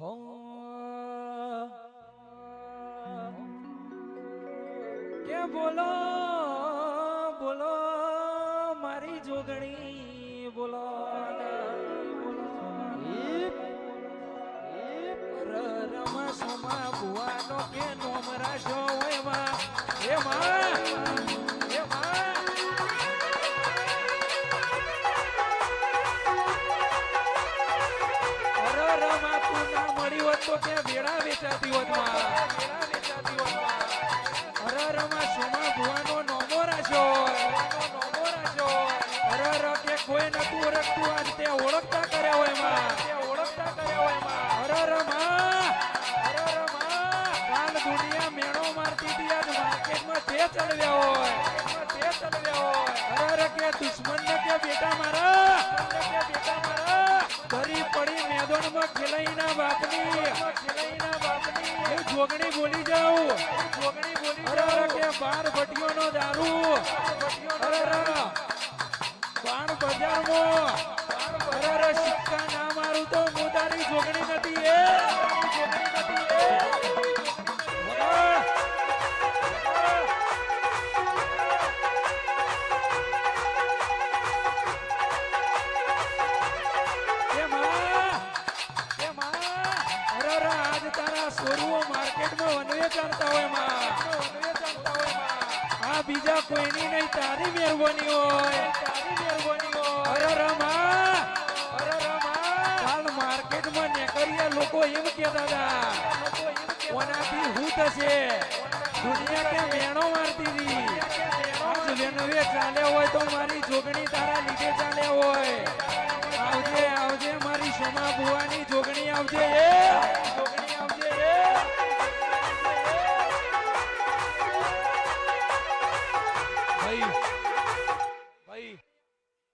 હો. કે બોલો બોલો મારી જોગણી બોલો રમા સમા ભુવાનો કે નોમરા શો હોત તો ત્યાં વેળા વેચાતી હોતમાં વેળા વેચાતી હોતમાં અરે રમા સોમા ભુવાનો નોમો રાખ્યો નોમો રાખ્યો અરે ર કે કોઈ નતું ઓળખતું આજ તે ઓળખતા કર્યા હોયમાં ઓળખતા કર્યા હોયમાં રમા કાલ દુનિયા મેણો મારતી હતી, આજ માર્કેટમાં તે હોય. ખેલાઈના બાપની. ખેલાઈના બાપની હું જોગણી બોલી જાઉં. જોગણી બોલી જાઉં કે બાર ભટિયોનો દારૂ. અરે બાર બજારમાં. અરે સિક્કા ના મારું તો હું તારી જોગણી નથી એ જોગણી નથી આજ માર્કેટમાં વનવે ચાલતા હોયમાં આ બીજા કોઈની નહીં, તારી મહેરબાની હોય. તારી મહેરબાની હોય અરે રમા અરે રમા. હાલ માર્કેટમાં નેકરિયા લોકો એમ કહેતા હતા કોનાથી હું થશે? દુનિયા કે મેણો મારતી હતી? આજ વેનવે ચાલ્યા હોય તો મારી જોગણી તારા લીધે ચાલ્યા હોય. આવજે આવજે, મારી સોમા બુવાની જોગણી આવજે, એ Bye.